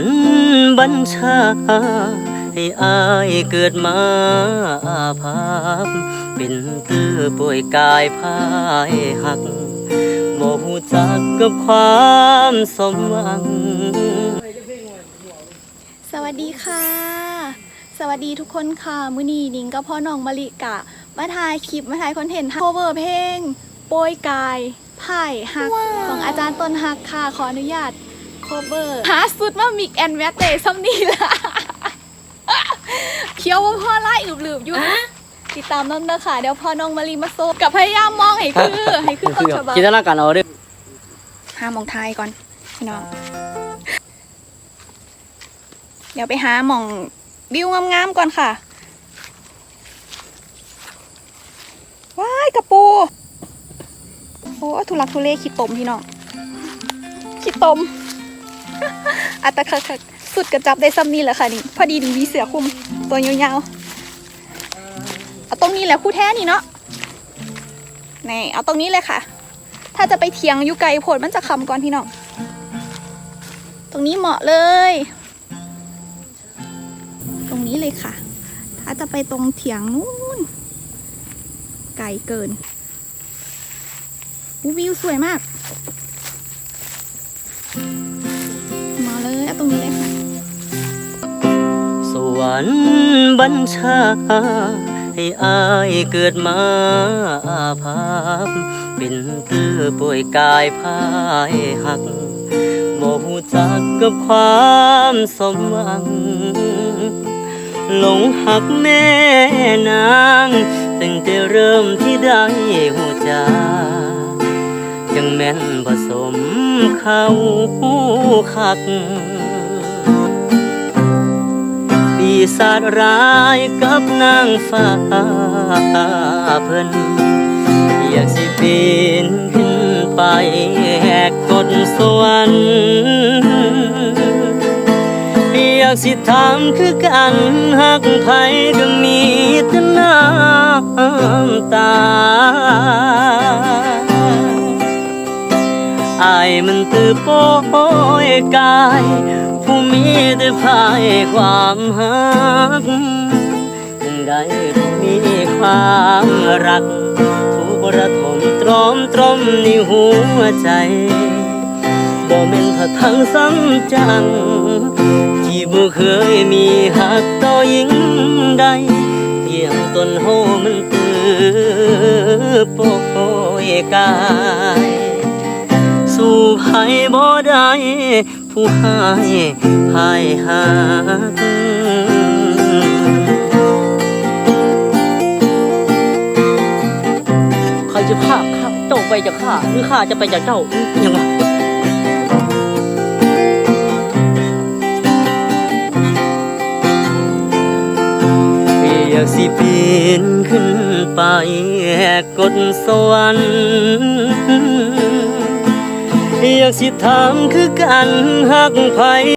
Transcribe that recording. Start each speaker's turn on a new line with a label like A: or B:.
A: รรค์บัญชา ให้อายเกิดมาอาภัพเป็นตื้อป่วยกายพายหักบ่หูจักกับความสมหวัง
B: สวัสดีค่ะ สวัสดีทุกคนค่ะ มื้อนี้นิงกับพ่อน้องมะลิกะ มาถ่ายคลิปมาถ่ายคอนเทนต์โคเวอร์เพลง โปรยกายไผ่ฮักของอาจารย์ต้นฮักค่ะ ขออนุญาต เวอร์หาสุดมามิกแอนแมตเตซัมนี่ละเคี้ยวว่าพ่อไล่หลืบๆอยู่นะติดตามน้ำนะค่ะเดี๋ยวพ่อน้องมะลิมาโซกับพยายามมองให้คือให้คือต้นฉบับ
A: จินตนาการเอาเด้อ
B: หาหมองทายก่อนพี่น้อง เดี๋ยวไปหาหมองวิวงามๆก่อนค่ะว้ายกระปูโอ้ทุลักทุเลขี้ตมพี่น้องขี้ตม อัตตะคักสุดกระจับได้ซ้ำนี่แหละค่ะนี่พอดีดีมีเสือคุมตัวยาวๆเอาตรงนี้แหละคู่แท้นี่เนาะนี่เอาตรงนี้เลยค่ะ ถ้าจะไปเถียงอยู่ไกลโพดมันจะคำก่อนพี่น้องตรงนี้เหมาะเลย ตรงนี้เลยค่ะ ถ้าจะไปตรงเถียงนู้นไกลเกินวิวสวยมาก
A: วรรค์บัญชา ให้อายเกิดมาอาภัพเป็นตื้อป่วยกายพายหักบ่หูจักกับความสมหวัง หลงหักแม่นางตั้งแต่เริ่มที่ได้หูจักจังแม่นผสมเข้าคัก ศาจร้ายกับนางฟ้าเพิ่นอยากสิปีนขึ้นไปแหกกฎสวรรค์อยากสิถามคือกันหักไผก็มีแต่น้ำตาอายมันตือโป้ยกาย ผู้มีแต่ภายความหักจึงได้มีความรักทุกระทมตรอมตรมในหัวใจบ่แม่นถ้าทั้งซ้ำจัง ที่บ่เคยมีหักต่อหญิงใดเพียงต้นโฮมันตือโปยกาย สู่ภัยบ่ได้ ผู้หายหายหักใครจะฆ่าข้าเจ้าไปจากข้าหรือข้าจะไปจากเจ้ายังไงอยากสิปีนขึ้นไปแหกกฎสวรรค์ อยากสิถามคือกันหักไผ